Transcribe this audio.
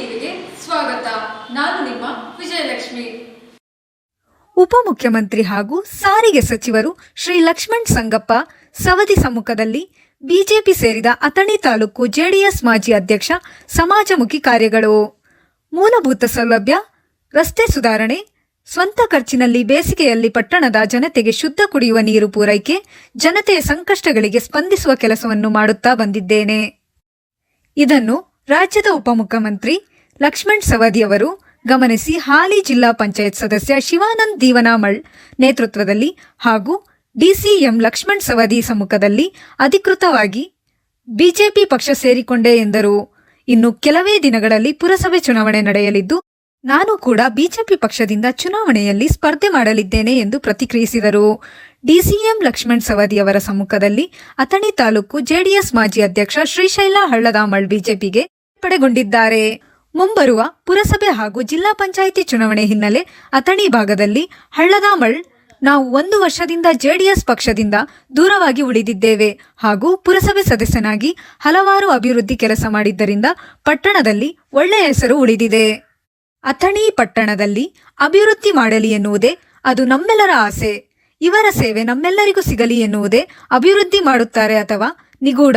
ಟಿವಿಗೆ ಸ್ವಾಗತ. ನಾನು ನಿಮ್ಮ ವಿಜಯಲಕ್ಷ್ಮಿ. ಉಪಮುಖ್ಯಮಂತ್ರಿ ಹಾಗೂ ಸಾರಿಗೆ ಸಚಿವರು ಶ್ರೀ ಲಕ್ಷ್ಮಣ್ ಸಂಗಪ್ಪ ಸವದಿ ಸಮ್ಮುಖದಲ್ಲಿ ಬಿಜೆಪಿ ಸೇರಿದ ಅಥಣಿ ತಾಲೂಕು ಜೆಡಿಎಸ್ ಮಾಜಿ ಅಧ್ಯಕ್ಷ ಸಮಾಜಮುಖಿ ಕಾರ್ಯಗಳು. ಮೂಲಭೂತ ಸೌಲಭ್ಯ, ರಸ್ತೆ ಸುಧಾರಣೆ, ಸ್ವಂತ ಖರ್ಚಿನಲ್ಲಿ ಬೇಸಿಗೆಯಲ್ಲಿ ಪಟ್ಟಣದ ಜನತೆಗೆ ಶುದ್ಧ ಕುಡಿಯುವ ನೀರು ಪೂರೈಕೆ, ಜನತೆಯ ಸಂಕಷ್ಟಗಳಿಗೆ ಸ್ಪಂದಿಸುವ ಕೆಲಸವನ್ನು ಮಾಡುತ್ತಾ ಬಂದಿದ್ದೇನೆ. ಇದನ್ನು ರಾಜ್ಯದ ಉಪಮುಖ್ಯಮಂತ್ರಿ ಲಕ್ಷ್ಮಣ್ ಸವದಿ ಅವರು ಗಮನಿಸಿ ಹಾಲಿ ಜಿಲ್ಲಾ ಪಂಚಾಯತ್ ಸದಸ್ಯ ಶಿವಾನಂದ್ ದೀವನಾಮಳ್ ನೇತೃತ್ವದಲ್ಲಿ ಹಾಗೂ ಡಿಸಿಎಂ ಲಕ್ಷ್ಮಣ್ ಸವದಿ ಸಮ್ಮುಖದಲ್ಲಿ ಅಧಿಕೃತವಾಗಿ ಬಿಜೆಪಿ ಪಕ್ಷ ಸೇರಿಕೊಂಡೆ ಎಂದರು. ಇನ್ನು ಕೆಲವೇ ದಿನಗಳಲ್ಲಿ ಪುರಸಭೆ ಚುನಾವಣೆ ನಡೆಯಲಿದ್ದು, ನಾನು ಕೂಡ ಬಿಜೆಪಿ ಪಕ್ಷದಿಂದ ಚುನಾವಣೆಯಲ್ಲಿ ಸ್ಪರ್ಧೆ ಮಾಡಲಿದ್ದೇನೆ ಎಂದು ಪ್ರತಿಕ್ರಿಯಿಸಿದರು. ಡಿಸಿಎಂ ಲಕ್ಷ್ಮಣ್ ಸವದಿ ಅವರ ಸಮ್ಮುಖದಲ್ಲಿ ಅಥಣಿ ತಾಲೂಕು ಜೆಡಿಎಸ್ ಮಾಜಿ ಅಧ್ಯಕ್ಷ ಶ್ರೀಶೈಲ ಹಳ್ಳದಾಮಳ್ ಬಿಜೆಪಿಗೆ ಪಡೆಗೊಂಡಿದ್ದಾರೆ ಮುಂಬರುವ ಪುರಸಭೆ ಹಾಗೂ ಜಿಲ್ಲಾ ಪಂಚಾಯಿತಿ ಚುನಾವಣೆ ಹಿನ್ನೆಲೆ ಅಥಣಿ ಭಾಗದಲ್ಲಿ ಹಳ್ಳದಾಮಳ್ ನಾವು ಒಂದು ವರ್ಷದಿಂದ ಜೆಡಿಎಸ್ ಪಕ್ಷದಿಂದ ದೂರವಾಗಿ ಉಳಿದಿದ್ದೇವೆ ಹಾಗೂ ಪುರಸಭೆ ಸದಸ್ಯನಾಗಿ ಹಲವಾರು ಅಭಿವೃದ್ಧಿ ಕೆಲಸ ಮಾಡಿದ್ದರಿಂದ ಪಟ್ಟಣದಲ್ಲಿ ಒಳ್ಳೆಯ ಹೆಸರು ಉಳಿದಿದೆ. ಅಥಣಿ ಪಟ್ಟಣದಲ್ಲಿ ಅಭಿವೃದ್ಧಿ ಮಾಡಲಿ ಎನ್ನುವುದೇ ಅದು ನಮ್ಮೆಲ್ಲರ ಆಸೆ. ಇವರ ಸೇವೆ ನಮ್ಮೆಲ್ಲರಿಗೂ ಸಿಗಲಿ ಎನ್ನುವುದೇ ಅಭಿವೃದ್ಧಿ ಮಾಡುತ್ತಾರೆ ಅಥವಾ ನಿಗೂಢ.